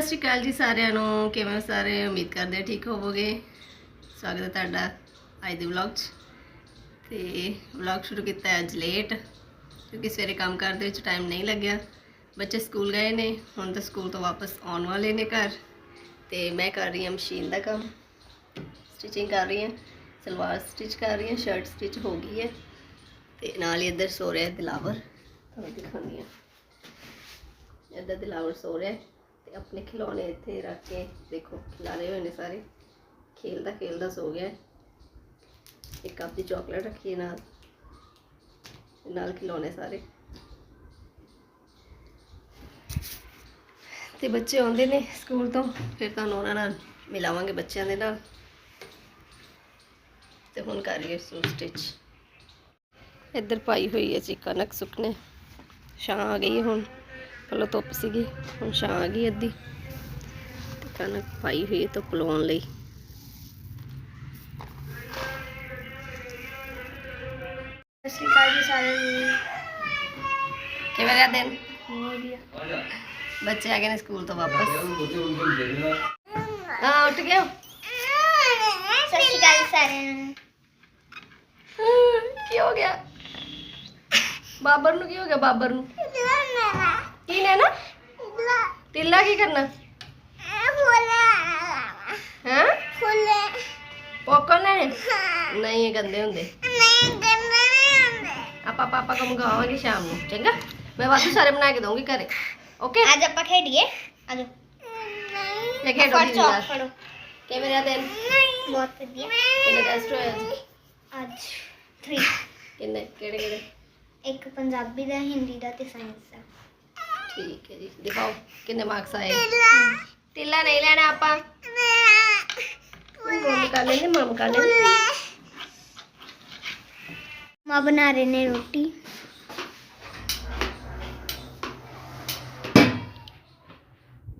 ਸਤਿ ਸ਼੍ਰੀ ਅਕਾਲ ਜੀ ਸਾਰਿਆਂ ਨੂੰ। ਕਿਵੇਂ ਸਾਰੇ? ਉਮੀਦ ਕਰਦੇ ਠੀਕ ਹੋਵੋਗੇ। ਸਵਾਗਤ ਹੈ ਤੁਹਾਡਾ ਅੱਜ ਦੇ ਵਲੌਗ 'ਚ। ਤੇ ਵਲੌਗ ਸ਼ੁਰੂ ਕੀਤਾ ਅੱਜ ਲੇਟ ਕਿਉਂਕਿ ਸਵੇਰੇ ਕੰਮ ਕਰਨ ਦੇ ਵਿੱਚ ਟਾਈਮ ਨਹੀਂ ਲੱਗਿਆ। ਬੱਚੇ ਸਕੂਲ ਗਏ ਨੇ, ਹੁਣ ਤਾਂ ਸਕੂਲ ਤੋਂ ਵਾਪਸ ਆਉਣ ਵਾਲੇ ਨੇ ਘਰ। ਤੇ ਮੈਂ ਕਰ ਰਹੀ ਹਾਂ ਮਸ਼ੀਨ ਦਾ ਕੰਮ। ਸਟਿਚਿੰਗ ਕਰ ਰਹੀ ਹਾਂ। ਸਲਵਾਰ ਸਟਿਚ ਕਰ ਰਹੀ ਹਾਂ ਸ਼ਰਟ ਸਟਿਚ ਹੋ ਗਈ ਹੈ। ਤੇ ਨਾਲ ਹੀ ਇੱਧਰ ਸੋ ਰਿਹਾ ਦਿਲਾਵਰ। ਤੁਹਾਨੂੰ ਦਿਖਾਉਂਦੀ ਹਾਂ। ਇੱਧਰ ਦਿਲਾਵਰ ਸੋ ਰਿਹਾ ਤੇ ਆਪਣੇ ਖਿਡੌਣੇ ਇੱਥੇ ਰੱਖ ਕੇ, ਦੇਖੋ ਖਿਲਾਰੇ ਹੋਏ ਨੇ ਸਾਰੇ। ਖੇਲਦਾ ਖੇਲਦਾ ਸੋ ਗਿਆ। ਇੱਕ ਕੱਪ ਦੀ ਚਾਕਲੇਟ ਰੱਖੀ ਨਾਲ। ਨਾਲ ਖਿਡੌਣੇ ਸਾਰੇ। ਤੇ ਬੱਚੇ ਆਉਂਦੇ ਨੇ ਸਕੂਲ ਤੋਂ। ਫਿਰ ਤੁਹਾਨੂੰ ਉਹਨਾਂ ਨਾਲ ਮਿਲਾਵਾਂਗੇ ਬੱਚਿਆਂ ਦੇ ਨਾਲ। ਤੇ ਹੁਣ ਕਰ ਰਹੀ ਸੂਟ ਸਟਿਚ ਇੱਧਰ ਪਾਈ ਹੋਈ ਹੈ ਜੀ ਕਣਕ ਸੁੱਕਣੇ। ਛਾਂ ਆ ਗਈ ਹੁਣ। ਪਹਿਲਾਂ ਧੁੱਪ ਸੀਗੀ ਹੁਣ ਛਾਂ ਆ ਗਈ ਅੱਧੀ ਤੇ ਕਣਕ ਪਾਈ ਹੋਈ ਹੈ ਧੁੱਪ ਲਵਾਉਣ ਲਈ। ਸਤਿ ਸ਼੍ਰੀ ਅਕਾਲ ਜੀ ਸਾਰਿਆਂ ਨੂੰ। ਕਿਵੇਂ ਰਿਹਾ ਦਿਨ? ਵਧੀਆ। ਬੱਚੇ ਆ ਗਏ ਨੇ ਸਕੂਲ ਤੋਂ ਵਾਪਸ। ਹਾਂ ਉੱਠ ਗਏ ਹੋ? ਸਤਿ ਸ਼੍ਰੀ ਅਕਾਲ ਸਾਰਿਆਂ ਨੂੰ। ਕੀ ਹੋ ਗਿਆ? ਬਾਬਰ ਨੂੰ ਕੀ ਹੋ ਗਿਆ ਬਾਬਰ ਨੂੰ? ਕੀ ਨੇ ਨਾ ਟਿੱਲਾ ਕੀ ਕਰਨਾ ਹੈ ਪੋਕਰ ਨੇ ਨਹੀਂ ਇਹ ਗੰਦੇ ਹੁੰਦੇ ਆਪਾਂ ਪਾਪਾ ਕੋ ਮੰਗਵਾਵਾਂਗੇ ਸ਼ਾਮ ਨੂੰ ਚੰਗਾ ਮੈਂ ਵਾਧੂ ਸਾਰੇ ਬਣਾ ਕੇ ਦਊਂਗੀ ਘਰੇ ਓਕੇ ਅੱਜ ਆਪਾਂ ਖੇਡੀਏ ਆਜੋ ਲੈ ਖੇਡੋ ਫੜ ਜੀ ਚੌਕ ਨਾਲ ਫੜੋ ਕਿਵੇਂ ਰਿਹਾ ਦਿਨ ਬਹੁਤ ਵਧੀਆ ਕਿੰਨੇ ਟੈਸਟ ਹੋਏ ਅੱਜ ਅੱਜ 3 ਕਿੰਨੇ ਕਿਹੜੇ ਕਿਹੜੇ ਇੱਕ ਪੰਜਾਬੀ ਦਾ ਹਿੰਦੀ ਦਾ ਤੇ ਸਾਇੰਸ ਦਾ ਠੀਕ ਹੈ ਜੀ। ਦਿਖਾਓ ਕਿੰਨੇ ਮਾਰਕਸ ਆਏ। ਟਿੱਲਾ ਨਹੀਂ ਲੈਣਾ ਆਪਾਂ। ਮੰਮ ਕਰ ਲੈਂਦੇ ਮੰਮ ਕਰ ਲੈਂਦੇ। ਮਾਂ ਬਣਾ ਰਹੇ ਨੇ ਰੋਟੀ।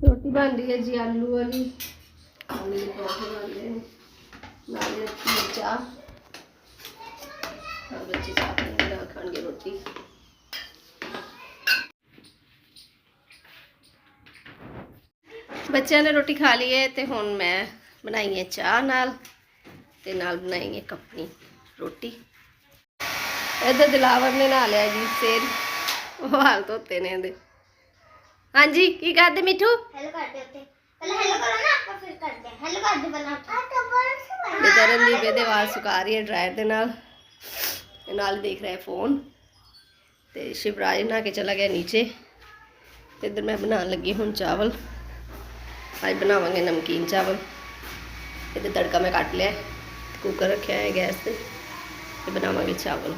ਰੋਟੀ ਬਣ ਰਹੀ ਹੈ ਜੀ ਆਲੂ ਵਾਲੀ। ਆਲੂ ਦੇ ਪਰੌਂਠੇ ਬਣ ਰਹੇ ਨੇ। ਨਾਲ ਚਾਹ ਬੱਚੇ ਚਾਹ ਪੀਣਗੇ ਨਾਲ ਖਾਣਗੇ ਰੋਟੀ ਬੱਚਿਆਂ ਨੇ ਰੋਟੀ ਖਾ ਲਈ ਹੈ ਤੇ ਹੁਣ ਮੈਂ ਬਣਾਈ ਹੈ ਚਾਹ ਨਾਲ ਤੇ ਨਾਲ ਬਣਾਈ ਹੈ ਕੱਪਣੀ ਰੋਟੀ। ਇੱਧਰ ਦਿਲਾਵਰ ਨੇ ਨਹਾ ਲਿਆ ਜੀ ਸਿਰ। ਉਹ ਹਾਲ ਧੋਤੇ ਨੇ ਇਹਦੇ। ਹਾਂਜੀ ਕੀ ਕਰਦੇ ਮਿੱਠੂ? ਹੈਲੋ ਕਰਦੇ ਉੱਤੇ ਪਹਿਲਾਂ ਹੈਲੋ ਕਰੋ ਨਾ ਆਪਾਂ ਫਿਰ ਕਰਦੇ ਹੈਲੋ ਕਰਦੇ ਪਹਿਲਾਂ ਤੇ ਤਰਨਦੀਪ ਇਹਦੇ ਵਾਲ ਸੁਕਾ ਰਹੀ ਹੈ ਡਰਾਇਰ ਦੇ ਨਾਲ। ਤੇ ਨਾਲ ਦੇਖ ਰਿਹਾ ਹੈ ਫੋਨ। ਤੇ ਸ਼ਿਵਰਾਜ ਨਹਾ ਕੇ ਚਲਾ ਗਿਆ ਨੀਚੇ। ਤੇ ਇੱਧਰ ਮੈਂ ਬਣਾਉਣ ਲੱਗੀ ਹੁਣ ਚਾਵਲ। ਅੱਜ ਬਣਾਵਾਂਗੇ ਨਮਕੀਨ ਚਾਵਲ। ਇਹਦੇ ਤੜਕਾ ਮੈਂ ਕੱਟ ਲਿਆ। ਕੁੱਕਰ ਰੱਖਿਆ ਹੈ ਗੈਸ ਤੇ। ਤੇ ਬਣਾਵਾਂਗੇ ਚਾਵਲ।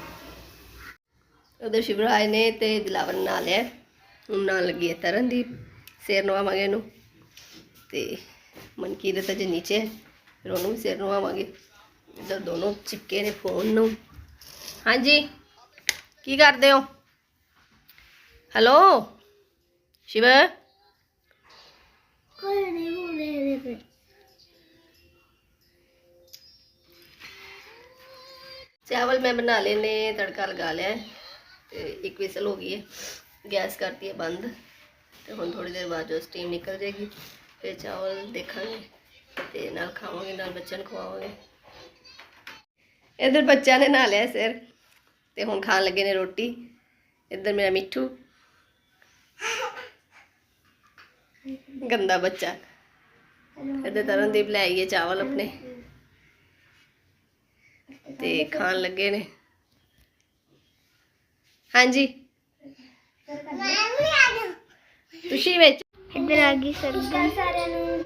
ਉਧਰ ਸ਼ਿਵਰਾਜ ਨੇ ਤੇ ਦਿਲਾਵਰ ਨੇ ਲਿਆ। ਹੁਣ ਨਾਲ ਲੱਗੀ ਹੈ ਤਰਨ ਦੀ ਸਿਰ ਨਵਾਵਾਂਗੇ ਇਹਨੂੰ। ਤੇ ਮਨਕੀਰਤ ਅਜੇ ਨੀਚੇ ਫਿਰ ਉਹਨੂੰ ਵੀ ਸਿਰ ਨਵਾਵਾਂਗੇ। ਇੱਧਰ ਦੋਨੋਂ ਚਿਪਕੇ ਨੇ ਫੋਨ ਨੂੰ। ਹਾਂਜੀ, ਕੀ ਕਰਦੇ ਹੋ? ਹੈਲੋ ਸ਼ਿਵ? ਕੋਈ ਨਹੀਂ ਬੋਲੇ ਰੇ ਚਾਵਲ ਮੈਂ ਬਣਾ ਲਏ ਨੇ, ਤੜਕਾ ਲਗਾ ਲਿਆ ਹੈ ਤੇ ਇੱਕ ਵਿਸਲ ਹੋ ਗਈ ਹੈ। ਗੈਸ ਕਰਤੀ ਹੈ ਬੰਦ ਤੇ ਹੁਣ ਥੋੜੀ ਦੇਰ ਬਾਅਦ ਜੋ ਸਟੀਮ ਨਿਕਲ ਜਾਏਗੀ, ਫਿਰ ਚਾਵਲ ਦੇਖਾਂਗੇ ਤੇ ਨਾਲ ਖਾਵਾਂਗੇ, ਨਾਲ ਬੱਚਿਆਂ ਨੂੰ ਖਵਾਵਾਂਗੇ। ਇੱਧਰ ਬੱਚਿਆਂ ਨੇ ਨਹਾ ਲਿਆ ਸਿਰ ਤੇ ਹੁਣ ਖਾਣ ਲੱਗੇ ਨੇ ਰੋਟੀ। ਇੱਧਰ ਮੇਰਾ ਮਿੱਠੂ। ਗੰਦਾ ਬੱਚਾ। ਇੱਧਰ ਤਰਨਦੀਪ ਲੈ ਆਈਏ ਚਾਵਲ ਆਪਣੇ। ਤੇ ਖਾਣ ਲੱਗੇ ਨੇ। ਹਾਂਜੀ। ਮੈਂ ਵੀ ਆ ਜਾ ਤੁਸੀਂ ਵਿੱਚ ਇੱਧਰ ਆ ਗਈ ਸਰਗਮ ਸਾਰਿਆਂ ਨੂੰ।